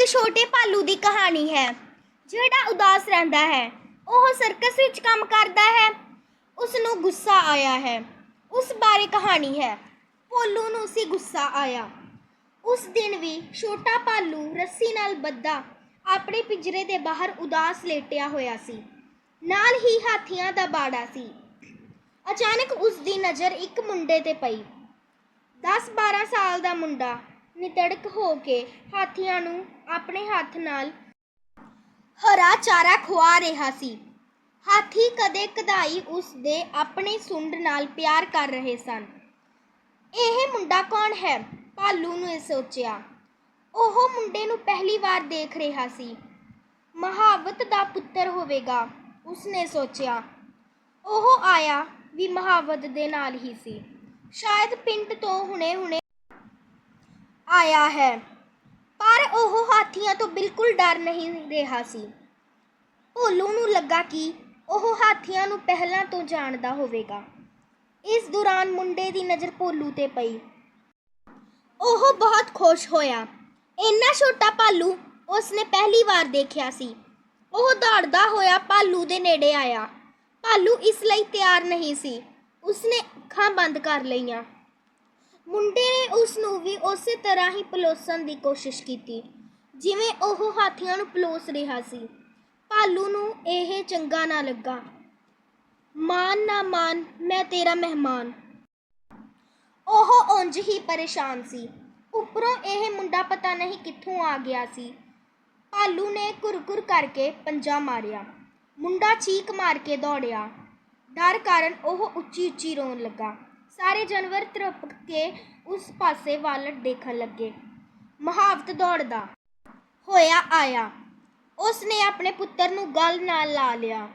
ਇੱਕ ਛੋਟੇ ਭਾਲੂ ਦੀ ਕਹਾਣੀ ਹੈ, ਜਿਹੜਾ ਉਦਾਸ ਰਹਿੰਦਾ ਹੈ। ਉਹ ਸਰਕਸ ਵਿੱਚ ਕੰਮ ਕਰਦਾ ਹੈ। ਉਸ ਨੂੰ ਗੁੱਸਾ ਆਇਆ ਹੈ। ਉਸ ਬਾਰੇ ਕਹਾਣੀ ਹੈ, ਭੋਲੂ ਨੂੰ ਸੀ ਗੁੱਸਾ ਆਇਆ। ਉਸ ਦਿਨ ਵੀ ਛੋਟਾ ਭਾਲੂ ਰੱਸੀ ਨਾਲ ਬੱਧਾ ਆਪਣੇ ਪਿੰਜਰੇ ਦੇ ਬਾਹਰ ਉਦਾਸ ਲੇਟਿਆ ਹੋਇਆ ਸੀ। ਨਾਲ ਹੀ ਹਾਥੀਆਂ ਦਾ ਬਾੜਾ ਸੀ। ਅਚਾਨਕ ਉਸ ਦੀ ਨਜ਼ਰ ਇੱਕ ਮੁੰਡੇ ਤੇ ਪਈ। 10-12 ਸਾਲ ਦਾ ਮੁੰਡਾ ਨਿਤੜਕ ਹੋ ਕੇ ਹਾਥੀਆਂ ਨੂੰ ਆਪਣੇ ਹੱਥ ਨਾਲ ਹਰਾ ਚਾਰਾ ਖਵਾ ਰਿਹਾ ਸੀ। ਹਾਥੀ ਕਦੇ ਕਦਾਈ ਉਸ ਦੇ ਆਪਣੇ ਸੁੰਡ ਨਾਲ ਪਿਆਰ ਕਰ ਰਹੇ ਸਨ। ਇਹ ਮੁੰਡਾ ਕੌਣ ਹੈ? ਭਾਲੂ ਨੇ ਸੋਚਿਆ। ਉਹ ਮੁੰਡੇ ਨੂੰ ਪਹਿਲੀ ਵਾਰ ਦੇਖ ਰਿਹਾ ਸੀ। ਮਹਾਵਤ ਦਾ ਪੁੱਤਰ ਹੋਵੇਗਾ, ਉਸਨੇ ਸੋਚਿਆ। ਉਹ ਆਇਆ ਵੀ ਮਹਾਵਤ ਦੇ ਨਾਲ ਹੀ ਸੀ। ਸ਼ਾਇਦ ਪਿੰਡ ਤੋਂ ਹੁਣੇ-ਹੁਣੇ ਆਇਆ ਹੈ। ਪਰ ਉਹ ਹਾਥੀਆਂ ਤੋਂ ਬਿਲਕੁਲ ਡਰ ਨਹੀਂ ਰਿਹਾ ਸੀ। ਭੋਲੂ ਨੂੰ ਲੱਗਾ ਕਿ ਉਹ ਹਾਥੀਆਂ ਨੂੰ ਪਹਿਲਾਂ ਤੋਂ ਜਾਣਦਾ ਹੋਵੇਗਾ। ਇਸ ਦੌਰਾਨ ਮੁੰਡੇ ਦੀ ਨਜ਼ਰ ਭੋਲੂ ਤੇ ਪਈ। ਉਹ ਬਹੁਤ ਖੁਸ਼ ਹੋਇਆ। ਇੰਨਾ ਛੋਟਾ ਭਾਲੂ ਉਸਨੇ ਪਹਿਲੀ ਵਾਰ ਦੇਖਿਆ ਸੀ। ਉਹ ਦੌੜਦਾ ਹੋਇਆ ਭਾਲੂ ਦੇ ਨੇੜੇ ਆਇਆ। ਭਾਲੂ ਇਸ ਲਈ ਤਿਆਰ ਨਹੀਂ ਸੀ। ਉਸਨੇ ਅੱਖਾਂ ਬੰਦ ਕਰ ਲਈਆਂ। ਮੁੰਡੇ ਨੇ ਉਸ ਨੂੰ ਵੀ ਉਸੇ ਤਰ੍ਹਾਂ ਹੀ ਪਲੋਸਣ ਦੀ ਕੋਸ਼ਿਸ਼ ਕੀਤੀ, ਜਿਵੇਂ ਉਹ ਹਾਥੀਆਂ ਨੂੰ ਪਲੋਸ ਰਿਹਾ ਸੀ। ਭਾਲੂ ਨੂੰ ਇਹ ਚੰਗਾ ਨਾ ਲੱਗਾ। ਮਾਨ ਨਾ ਮਾਨ, ਮੈਂ ਤੇਰਾ ਮਹਿਮਾਨ। ਉਹ ਉਂਝ ਹੀ ਪਰੇਸ਼ਾਨ ਸੀ। ਉੱਪਰੋਂ ਇਹ ਮੁੰਡਾ ਪਤਾ ਨਹੀਂ ਕਿੱਥੋਂ ਆ ਗਿਆ ਸੀ। ਭਾਲੂ ਨੇ ਕੁਰਕੁਰ ਕਰਕੇ ਪੰਜਾ ਮਾਰਿਆ। ਮੁੰਡਾ ਚੀਕ ਮਾਰ ਕੇ ਦੌੜਿਆ। ਡਰ ਕਾਰਨ ਉਹ ਉੱਚੀ ਉੱਚੀ ਰੋਣ ਲੱਗਾ। ਸਾਰੇ ਜਾਨਵਰ ਤਰਪ ਕੇ ਉਸ ਪਾਸੇ ਵੱਲ ਦੇਖਣ ਲੱਗੇ। ਮਹਾਵਤ ਦੌੜਦਾ ਹੋਇਆ ਆਇਆ। ਉਸ ਨੇ ਆਪਣੇ ਪੁੱਤਰ ਨੂੰ ਗਲ ਨਾਲ ਲਾ ਲਿਆ।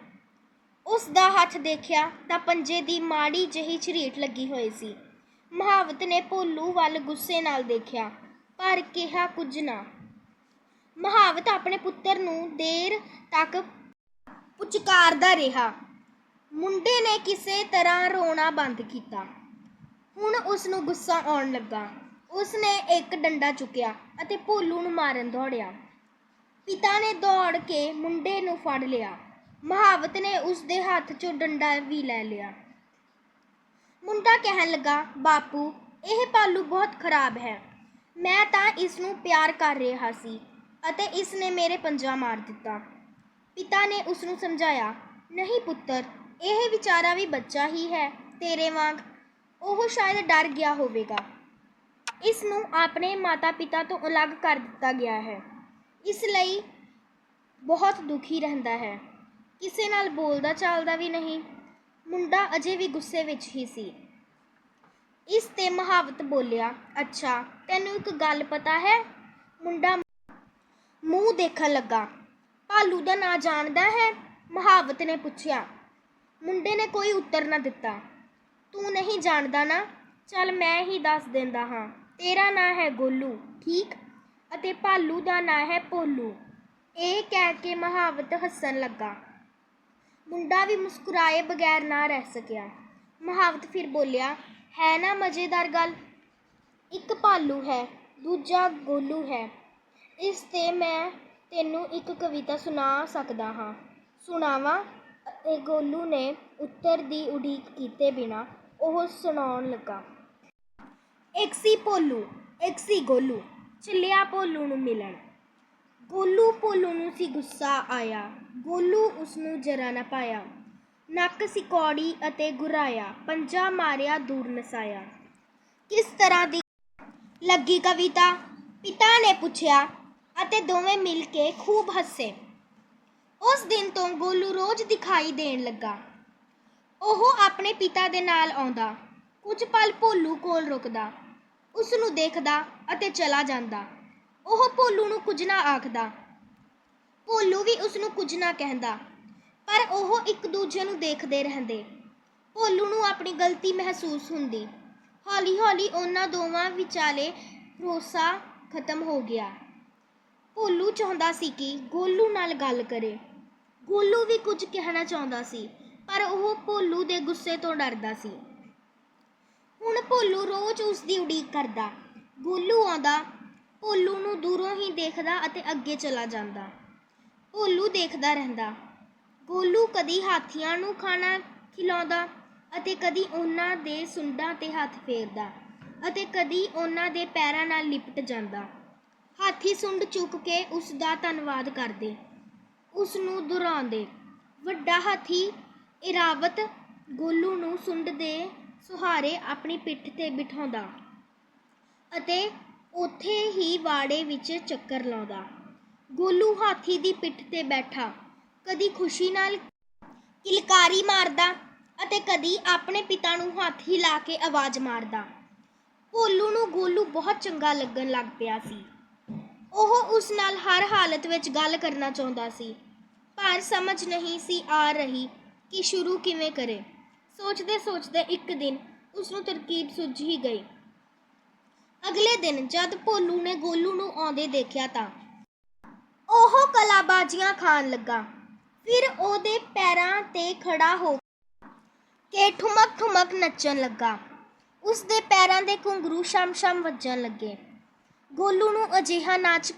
ਉਸ ਦਾ ਹੱਥ ਦੇਖਿਆ ਤਾਂ ਪੰਜੇ ਦੀ ਮਾੜੀ ਜਿਹੀ ਝਰੀਟ ਲੱਗੀ ਹੋਈ ਸੀ। ਮਹਾਵਤ ਨੇ ਭੋਲੂ ਵੱਲ ਗੁੱਸੇ ਨਾਲ ਦੇਖਿਆ, ਪਰ ਕਿਹਾ ਕੁਝ ਨਾ। ਮਹਾਵਤ ਆਪਣੇ ਪੁੱਤਰ ਨੂੰ ਦੇਰ ਤੱਕ ਪੁਚਕਾਰਦਾ ਰਿਹਾ। ਮੁੰਡੇ ਨੇ ਕਿਸੇ ਤਰ੍ਹਾਂ ਰੋਣਾ ਬੰਦ ਕੀਤਾ। ਹੁਣ ਉਸ ਨੂੰ ਗੁੱਸਾ ਆਉਣ ਲੱਗਾ। ਉਸ ਨੇ ਇੱਕ ਡੰਡਾ ਚੁੱਕਿਆ ਅਤੇ ਭੋਲੂ ਨੂੰ ਮਾਰਨ ਦੌੜਿਆ। ਪਿਤਾ ਨੇ ਦੌੜ ਕੇ ਮੁੰਡੇ ਨੂੰ ਫੜ ਲਿਆ। ਮਹਾਵਤ ਨੇ ਉਸ ਦੇ ਹੱਥ 'ਚੋਂ ਡੰਡਾ ਵੀ ਲੈ ਲਿਆ। ਮੁੰਡਾ ਕਹਿਣ ਲੱਗਾ, ਬਾਪੂ, ਇਹ ਭਾਲੂ ਬਹੁਤ ਖਰਾਬ ਹੈ। ਮੈਂ ਤਾਂ ਇਸ ਨੂੰ ਪਿਆਰ ਕਰ ਰਿਹਾ ਸੀ ਅਤੇ ਇਸ ਨੇ ਮੇਰੇ ਪੰਜਾ ਮਾਰ ਦਿੱਤਾ। ਪਿਤਾ ਨੇ ਉਸ ਨੂੰ ਸਮਝਾਇਆ, ਨਹੀਂ ਪੁੱਤਰ, ਇਹ ਵਿਚਾਰਾ ਵੀ ਬੱਚਾ ਹੀ ਹੈ। ਤੇਰੇ ਵਾਂਗ ਉਹ ਸ਼ਾਇਦ ਡਰ ਗਿਆ ਹੋਵੇਗਾ। ਇਸ ਨੂੰ ਆਪਣੇ ਮਾਤਾ-ਪਿਤਾ ਤੋਂ ਅਲੱਗ ਕਰ ਦਿੱਤਾ ਗਿਆ ਹੈ। ਇਸ ਲਈ ਬਹੁਤ ਦੁਖੀ ਰਹਿੰਦਾ ਹੈ। ਕਿਸੇ ਨਾਲ ਬੋਲਦਾ ਚਾਲਦਾ ਵੀ ਨਹੀਂ। ਮੁੰਡਾ ਅਜੇ ਵੀ ਗੁੱਸੇ ਵਿੱਚ ਹੀ ਸੀ। ਇਸ ਤੇ ਮਹਾਵਤ ਬੋਲਿਆ, ਅੱਛਾ, ਤੈਨੂੰ ਇੱਕ ਗੱਲ ਪਤਾ ਹੈ? ਮੁੰਡਾ ਮੂੰਹ ਦੇਖਣ ਲੱਗਾ। ਭਾਲੂ ਦਾ ਨਾਂ ਜਾਣਦਾ ਹੈ? ਮਹਾਵਤ ਨੇ ਪੁੱਛਿਆ। ਮੁੰਡੇ ਨੇ ਕੋਈ ਉੱਤਰ ਨਾ ਦਿੱਤਾ। ਤੂੰ ਨਹੀਂ ਜਾਣਦਾ ਨਾ? ਚੱਲ ਮੈਂ ਹੀ ਦੱਸ ਦਿੰਦਾ ਹਾਂ। ਤੇਰਾ ਨਾਂ ਹੈ ਗੋਲੂ, ਠੀਕ? ਅਤੇ ਭਾਲੂ ਦਾ ਨਾਂ ਹੈ ਭੋਲੂ। ਇਹ ਕਹਿ ਕੇ ਮਹਾਵਤ ਹੱਸਣ ਲੱਗਾ। ਮੁੰਡਾ ਵੀ ਮੁਸਕਰਾਏ ਬਗੈਰ ਨਾ ਰਹਿ ਸਕਿਆ। ਮਹਾਵਤ ਫਿਰ ਬੋਲਿਆ, ਹੈ ਨਾ ਮਜ਼ੇਦਾਰ ਗੱਲ? ਇੱਕ ਭਾਲੂ ਹੈ, ਦੂਜਾ ਗੋਲੂ ਹੈ। ਇਸ ਤੇ ਮੈਂ ਤੈਨੂੰ ਇੱਕ ਕਵਿਤਾ ਸੁਣਾ ਸਕਦਾ ਹਾਂ। ਸੁਣਾਵਾਂ ਅਤੇ ਗੋਲੂ ਨੇ ਉੱਤਰ ਦੀ ਉਡੀਕ ਕੀਤੇ ਬਿਨਾ ਉਹ ਸੁਣਾਉਣ ਲੱਗਾ। ਇੱਕ ਸੀ ਭੋਲੂ, ਇੱਕ ਸੀ ਗੋਲੂ, ਚੱਲਿਆ ਭੋਲੂ ਨੂੰ ਮਿਲਣ। ਗੋਲੂ ਭੋਲੂ ਨੂੰ ਸੀ ਗੁੱਸਾ ਆਇਆ। ਗੋਲੂ ਉਸ ਨੂੰ ਜਰਾ ਨਾ ਪਾਇਆ। ਨੱਕ ਸੀ ਕੌੜੀ ਅਤੇ ਗੁਰਾਇਆ, ਪੰਜਾ ਮਾਰਿਆ, ਦੂਰ ਨਸਾਇਆ। ਕਿਸ ਤਰ੍ਹਾਂ ਦੀ ਲੱਗੀ ਕਵਿਤਾ? ਪਿਤਾ ਨੇ ਪੁੱਛਿਆ ਅਤੇ ਦੋਵੇਂ ਮਿਲ ਕੇ ਖੂਬ ਹੱਸੇ। ਉਸ ਦਿਨ ਤੋਂ ਗੋਲੂ ਰੋਜ਼ ਦਿਖਾਈ ਦੇਣ ਲੱਗਾ। ਉਹ ਆਪਣੇ ਪਿਤਾ ਦੇ ਨਾਲ ਆਉਂਦਾ। ਕੁਝ ਪਲ ਭੋਲੂ ਕੋਲ ਰੁਕਦਾ। ਉਸ ਨੂੰ ਦੇਖਦਾ ਅਤੇ ਚਲਾ ਜਾਂਦਾ। ਉਹ ਭੋਲੂ ਨੂੰ ਕੁਝ ਨਾ ਆਖਦਾ। ਭੋਲੂ ਵੀ ਉਸ ਨੂੰ ਕੁਝ ਨਾ ਕਹਿੰਦਾ। ਪਰ ਉਹ ਇੱਕ ਦੂਜੇ ਨੂੰ ਦੇਖਦੇ ਰਹਿੰਦੇ। ਭੋਲੂ ਨੂੰ ਆਪਣੀ ਗਲਤੀ ਮਹਿਸੂਸ ਹੁੰਦੀ। ਹੌਲੀ-ਹੌਲੀ ਉਹਨਾਂ ਦੋਵਾਂ ਵਿਚਾਲੇ ਭਰੋਸਾ ਖਤਮ ਹੋ ਗਿਆ। ਭੋਲੂ ਚਾਹੁੰਦਾ ਸੀ ਕਿ ਗੋਲੂ ਨਾਲ ਗੱਲ ਕਰੇ। ਗੋਲੂ ਵੀ ਕੁਝ ਕਹਿਣਾ ਚਾਹੁੰਦਾ ਸੀ। ਪਰ ਉਹ ਭੋਲੂ ਦੇ ਗੁੱਸੇ ਤੋਂ ਡਰਦਾ ਸੀ। ਹੁਣ ਭੋਲੂ ਰੋਜ਼ ਉਸ ਦੀ ਉਡੀਕ ਕਰਦਾ। ਗੋਲੂ ਆਉਂਦਾ, ਭੋਲੂ ਨੂੰ ਦੂਰੋਂ ਹੀ ਦੇਖਦਾ ਅਤੇ ਅੱਗੇ ਚਲਾ ਜਾਂਦਾ। ਭੋਲੂ ਦੇਖਦਾ ਰਹਿੰਦਾ। ਗੋਲੂ ਕਦੀ ਹਾਥੀਆਂ ਨੂੰ ਖਾਣਾ ਖਿਲਾਉਂਦਾ ਅਤੇ ਕਦੀ ਉਹਨਾਂ ਦੇ ਸੁੰਡਾਂ ਤੇ ਹੱਥ ਫੇਰਦਾ ਅਤੇ ਕਦੀ ਉਹਨਾਂ ਦੇ ਪੈਰਾਂ ਨਾਲ ਲਿਪਟ ਜਾਂਦਾ। ਹਾਥੀ ਸੁੰਡ ਚੁੱਕ ਕੇ ਉਸ ਦਾ ਧੰਨਵਾਦ ਕਰਦੇ। ਉਸ ਨੂੰ ਦੁਹਰਾਉਂਦੇ। ਵੱਡਾ ਹਾਥੀ ਇਰਾਵਤ ਗੋਲੂ ਨੂੰ ਸੁੰਡ ਦੇ ਸੁਹਾਰੇ ਆਪਣੀ ਪਿੱਠ ਤੇ ਬਿਠਾਉਂਦਾ ਅਤੇ ਉੱਥੇ ਹੀ ਵਾੜੇ ਵਿੱਚ ਚੱਕਰ ਲਾਉਂਦਾ। ਗੋਲੂ ਹਾਥੀ ਦੀ ਪਿੱਠ ਤੇ ਬੈਠਾ, ਕਦੀ ਖੁਸ਼ੀ ਨਾਲ ਕਿਲਕਾਰੀ ਮਾਰਦਾ ਅਤੇ ਕਦੀ ਆਪਣੇ ਪਿਤਾ ਨੂੰ ਹੱਥ ਹਿਲਾ ਕੇ ਆਵਾਜ਼ ਮਾਰਦਾ। ਭੋਲੂ ਨੂੰ ਗੋਲੂ ਬਹੁਤ ਚੰਗਾ ਲੱਗਣ ਲੱਗ ਪਿਆ ਸੀ। ਉਹ ਉਸ ਨਾਲ ਹਰ ਹਾਲਤ ਵਿੱਚ ਗੱਲ ਕਰਨਾ ਚਾਹੁੰਦਾ ਸੀ, ਪਰ ਸਮਝ ਨਹੀਂ ਸੀ ਆ ਰਹੀ ਕਿ ਸ਼ੁਰੂ ਕਿਵੇਂ ਕਰੇ। ਸੋਚਦੇ ਸੋਚਦੇ ਇੱਕ ਦਿਨ ਉਸ ਨੂੰ ਤਰਕੀਬ ਸੁੱਝ ਹੀ ਗਈ। ਅਗਲੇ ਦਿਨ ਜਦ ਭੋਲੂ ਨੇ ਗੋਲੂ ਨੂੰ ਆਉਂਦੇ ਦੇਖਿਆ ਤਾਂ ਉਹ ਕਲਾਬਾਜ਼ੀਆਂ ਖਾਣ ਲੱਗਾ। ਫਿਰ ਉਹਦੇ ਪੈਰਾਂ ਤੇ ਖੜਾ ਹੋ ਕੇ ਠੁਮਕ ਠੁਮਕ ਨੱਚਣ ਲੱਗਾ। ਉਸ ਦੇ ਪੈਰਾਂ ਦੇ ਘੁੰਗਰੂ ਸ਼ਮ-ਸ਼ਮ ਵੱਜਣ ਲੱਗੇ। ਗੋਲੂ ਨੂੰ ਅਜਿਹਾ ਨਾਚ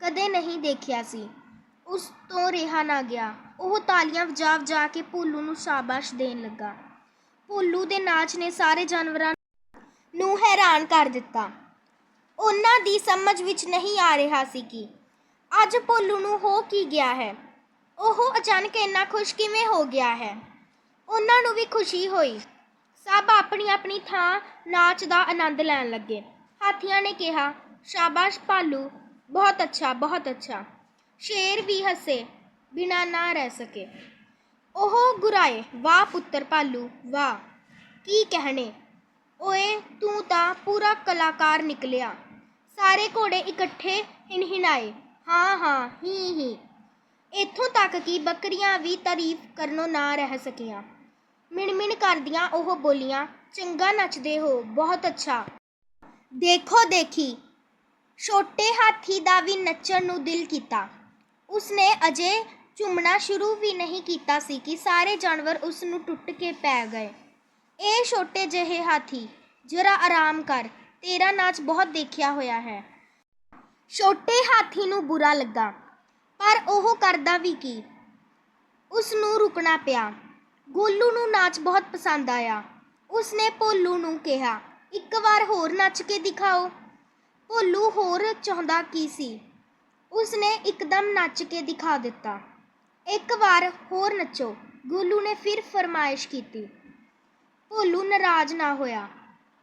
ਕਦੇ ਨਹੀਂ ਦੇਖਿਆ ਸੀ। ਉਸ ਤੋਂ ਰਿਹਾ ਨਾ ਗਿਆ। ਉਹ ਤਾਲੀਆਂ ਵਜਾ ਵਜਾ ਕੇ ਭੋਲੂ ਨੂੰ ਸ਼ਾਬਾਸ਼ ਦੇਣ ਲੱਗਾ। ਭੋਲੂ ਦੇ ਨਾਚ ਨੇ ਸਾਰੇ ਜਾਨਵਰਾਂ ਨੂੰ ਹੈਰਾਨ ਕਰ ਦਿੱਤਾ। ਉਹਨਾਂ ਦੀ ਸਮਝ ਵਿੱਚ ਨਹੀਂ ਆ ਰਿਹਾ ਸੀ ਕਿ ਅੱਜ ਭੋਲੂ ਨੂੰ ਹੋ ਕੀ ਗਿਆ ਹੈ। ਉਹ ਅਚਾਨਕ ਇੰਨਾ ਖੁਸ਼ ਕਿਵੇਂ ਹੋ ਗਿਆ ਹੈ? ਉਹਨਾਂ ਨੂੰ ਵੀ ਖੁਸ਼ੀ ਹੋਈ। ਸਭ ਆਪਣੀ ਆਪਣੀ ਥਾਂ ਨਾਚ ਦਾ ਆਨੰਦ ਲੈਣ ਲੱਗੇ। ਹਾਥੀਆਂ ਨੇ ਕਿਹਾ, ਸ਼ਾਬਾਸ਼ ਭਾਲੂ, ਬਹੁਤ ਅੱਛਾ ਬਹੁਤ ਅੱਛਾ। ਸ਼ੇਰ ਵੀ ਹੱਸੇ। ਬਿਨਾ ਨਾ ਰਹਿ ਸਕੇ। ਉਹ ਗੁਰਾਏ, ਵਾਹ ਪੁੱਤਰ ਭਾਲੂ, ਵਾਹ, ਕੀ ਕਹਿਣੇ? ਓਏ, ਤੂੰ ਤਾਂ ਪੂਰਾ ਕਲਾਕਾਰ ਨਿਕਲਿਆ। ਸਾਰੇ ਘੋੜੇ ਇਕੱਠੇ ਹਿਣਹਿਣਾਏ। ਹਾਂ ਹਾਂ, ਹੀ ਹੀ। ਇੱਥੋਂ ਤੱਕ ਕਿ ਬੱਕਰੀਆਂ ਵੀ ਤਾਰੀਫ ਕਰਨੋਂ ਨਾ ਰਹਿ ਸਕੀਆਂ। ਮਿਣਮਿਣ ਕਰਦੀਆਂ ਉਹ ਬੋਲੀਆਂ, ਚੰਗਾ ਨੱਚਦੇ ਹੋ, ਬਹੁਤ ਅੱਛਾ। ਦੇਖੋ, ਦੇਖੀ। ਛੋਟੇ ਹਾਥੀ ਦਾ ਵੀ ਨੱਚਣ ਨੂੰ ਦਿਲ ਕੀਤਾ। ਉਸਨੇ ਅਜੇ ਝੂਮਣਾ ਸ਼ੁਰੂ ਵੀ ਨਹੀਂ ਕੀਤਾ ਸੀ ਕਿ ਸਾਰੇ ਜਾਨਵਰ ਉਸ ਨੂੰ ਟੁੱਟ ਕੇ ਪੈ ਗਏ। ਇਹ ਛੋਟੇ ਜਿਹੇ ਹਾਥੀ, ਜਰਾ ਆਰਾਮ ਕਰ, ਤੇਰਾ ਨਾਚ ਬਹੁਤ ਦੇਖਿਆ ਹੋਇਆ ਹੈ। ਛੋਟੇ ਹਾਥੀ ਨੂੰ ਬੁਰਾ ਲੱਗਾ, ਪਰ ਉਹ ਕਰਦਾ ਵੀ ਕੀ? ਉਸ ਨੂੰ ਰੁਕਣਾ ਪਿਆ। ਗੋਲੂ ਨੂੰ ਨਾਚ ਬਹੁਤ ਪਸੰਦ ਆਇਆ। ਉਸਨੇ ਭੋਲੂ ਨੂੰ ਕਿਹਾ, ਇੱਕ ਵਾਰ ਹੋਰ ਨੱਚ ਕੇ ਦਿਖਾਓ। ਭੋਲੂ ਹੋਰ ਚਾਹੁੰਦਾ ਕੀ ਸੀ? ਉਸਨੇ ਇੱਕਦਮ ਨੱਚ ਕੇ ਦਿਖਾ ਦਿੱਤਾ। ਇੱਕ ਵਾਰ ਹੋਰ ਨੱਚੋ। ਗੋਲੂ ਨੇ ਫਿਰ ਫਰਮਾਇਸ਼ ਕੀਤੀ। ਭੋਲੂ ਨਾਰਾਜ਼ ਨਾ ਹੋਇਆ।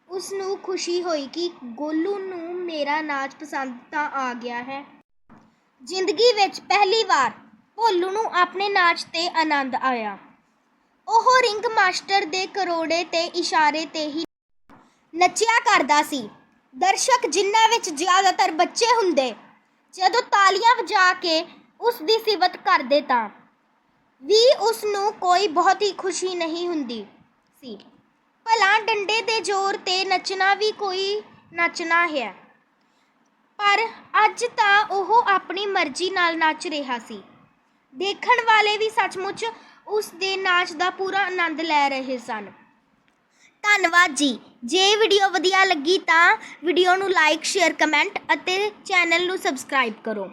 ਉਸ ਨੂੰ ਖੁਸ਼ੀ ਹੋਈ ਕਿ ਗੋਲੂ ਨੂੰ ਮੇਰਾ ਨਾਚ ਪਸੰਦ ਤਾਂ ਆ ਗਿਆ ਹੈ। ਜ਼ਿੰਦਗੀ ਵਿੱਚ ਪਹਿਲੀ ਵਾਰ ਭੋਲੂ ਨੂੰ ਆਪਣੇ ਨਾਚ ਤੇ ਆਨੰਦ ਆਇਆ। ਉਹ ਰਿੰਗ ਮਾਸਟਰ ਦੇ ਕਰੋੜੇ ਤੇ ਇਸ਼ਾਰੇ ਤੇ ਹੀ ਨੱਚਿਆ ਕਰਦਾ ਸੀ। ਦਰਸ਼ਕ ਜਿਨ੍ਹਾਂ ਵਿੱਚ ਜ਼ਿਆਦਾਤਰ ਬੱਚੇ ਹੁੰਦੇ, ਜਦੋਂ ਤਾਲੀਆਂ ਵਜਾ ਕੇ ਉਸ ਦੀ ਸਿਫਤ ਕਰਦੇ ਤਾਂ। ਵੀ ਉਸ ਨੂੰ ਕੋਈ ਬਹੁਤੀ ਖੁਸ਼ੀ ਨਹੀਂ ਹੁੰਦੀ ਸੀ। ਭਲਾ ਡੰਡੇ ਦੇ ਜ਼ੋਰ ਤੇ ਨੱਚਣਾ ਵੀ ਕੋਈ ਨੱਚਣਾ ਹੈ। ਪਰ ਅੱਜ ਤਾਂ ਉਹ ਆਪਣੀ ਮਰਜ਼ੀ ਨਾਲ ਨੱਚ ਰਿਹਾ ਸੀ। ਦੇਖਣ ਵਾਲੇ ਵੀ ਸੱਚਮੁੱਚ ਉਸ ਦੇ ਨਾਚ ਦਾ ਪੂਰਾ ਆਨੰਦ ਲੈ ਰਹੇ ਸਨ। ਧੰਨਵਾਦ ਜੀ। ਜੇ ਵੀਡੀਓ ਵਧੀਆ ਲੱਗੀ ਤਾਂ ਵੀਡੀਓ ਨੂੰ ਲਾਈਕ, ਸ਼ੇਅਰ, ਕਮੈਂਟ ਅਤੇ ਚੈਨਲ ਨੂੰ ਸਬਸਕ੍ਰਾਈਬ ਕਰੋ।